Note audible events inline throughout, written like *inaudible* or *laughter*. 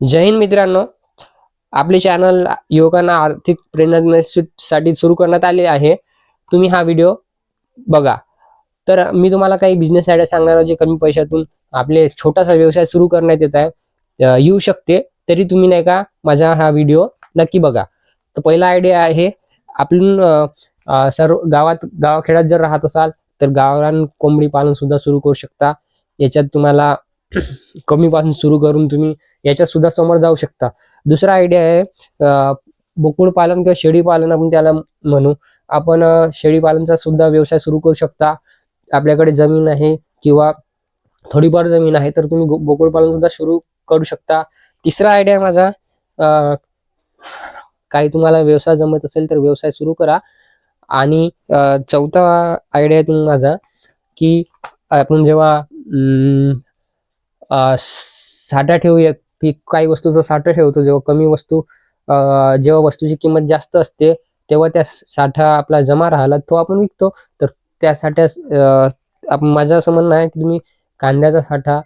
जय हिंद मित्रांनो. आपले चॅनल युवकांना आर्थिक प्रेरणासाठी सुरू करण्यात आले आहे. तुम्ही हा व्हिडिओ बघा. तर मी तुम्हाला काही बिझनेस आयडिया सांगणार जे कमी पैशातून आपले छोटासा व्यवसाय सुरू करण्यात येत आहे. येऊ शकते. तरी तुम्ही नाही का माझा हा व्हिडिओ नक्की बघा. तर पहिला आयडिया आहे आपण सर्व गावात गावाखेड्यात जर राहत असाल तर गावरान कोंबडी पालन सुद्धा सुरू करू शकता. याच्यात तुम्हाला कमीपासून सुरू करून तुम्ही याच्यात सुद्धा समोर जाऊ शकता. दुसरा आयडिया आहे बोकुळ पालन किंवा शेळी पालन आपण त्याला म्हणू. आपण शेळी पालनचा सुद्धा व्यवसाय सुरू करू शकता. आपल्याकडे जमीन आहे किंवा थोडीफार जमीन आहे तर तुम्ही गो- पालन सुद्धा सुरू करू शकता. तिसरा आयडिया माझा काही तुम्हाला व्यवसाय जमत असेल तर व्यवसाय सुरू करा. आणि चौथा आयडिया आहे तुम्ही माझा की आपण जेव्हा साठा ठेवूया की काही वस्तूचा साठा ठेवतो. जेव्हा कमी वस्तू जेव्हा वस्तूची किंमत जास्त असते तेव्हा त्या साठा आपला जमा राहिला तो आपण विकतो. तर त्या साठ्यास आप- माझं असं म्हणणं आहे की तुम्ही कांद्याचा साठा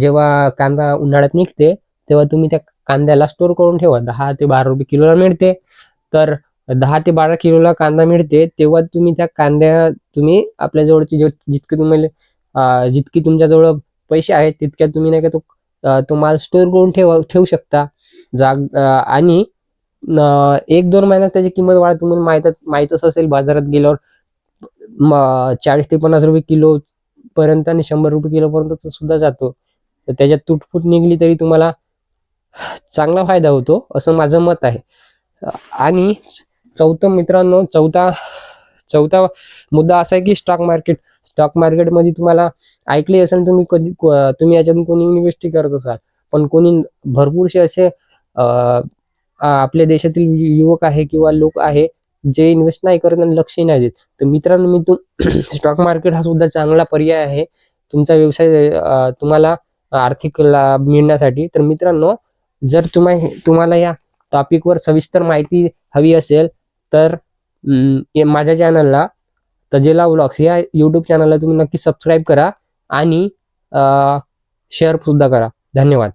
जेव्हा कांदा उन्हाळ्यात निघते तेव्हा तुम्ही त्या कांद्याला स्टोर करून ठेवा. दहा ते बारा रुपये किलोला मिळते. तर दहा ते बारा किलोला कांदा मिळते तेव्हा तुम्ही त्या कांद्या तुम्ही आपल्याजवळची जे जितके तुम्हाला जितकी तुमच्याजवळ पैसे आहेत तितक्यात तुम्ही नाही का तो तो माल स्टोर करून ठेवा ठेवू शकता. जाग आणि एक दोन महिन्यात त्याची किंमत वाढ तुम्हाला माहीत माहीतच असेल बाजारात गेल्यावर म- चाळीस ते पन्नास रुपये किलो पर्यंत आणि शंभर रुपये किलो पर्यंत सुद्धा जातो. तर त्याच्यात तुटफूट निघली तरी तुम्हाला चांगला फायदा होतो असं माझं मत आहे. आणि चौथं मित्रांनो चौथा चौथा मुद्दा असा आहे की स्टॉक मार्केट स्टॉक मार्केटमध्ये तुम्हाला ऐकले असेल तुम्ही कधी तुम्ही याच्यातून कोणी इन्व्हेस्ट करत असाल. पण कोणी भरपूरसे असे आपल्या देशातील युवक आहे किंवा लोक आहे जे इन्व्हेस्ट नाही करत आणि लक्ष नाही देत. तर मित्रांनो मी तुम *clears throat* स्टॉक मार्केट हा सुद्धा चांगला पर्याय आहे. तुमचा व्यवसाय तुम्हाला आर्थिक लाभ मिळण्यासाठी. तर मित्रांनो जर तुम्हा तुम्हाला या टॉपिकवर सविस्तर माहिती हवी असेल तर माझ्या चॅनलला तजेला व्लॉग्स या यूट्यूब चॅनलला तुम्ही नक्की सबस्क्राईब करा आणि शेअर सुद्धा करा. धन्यवाद.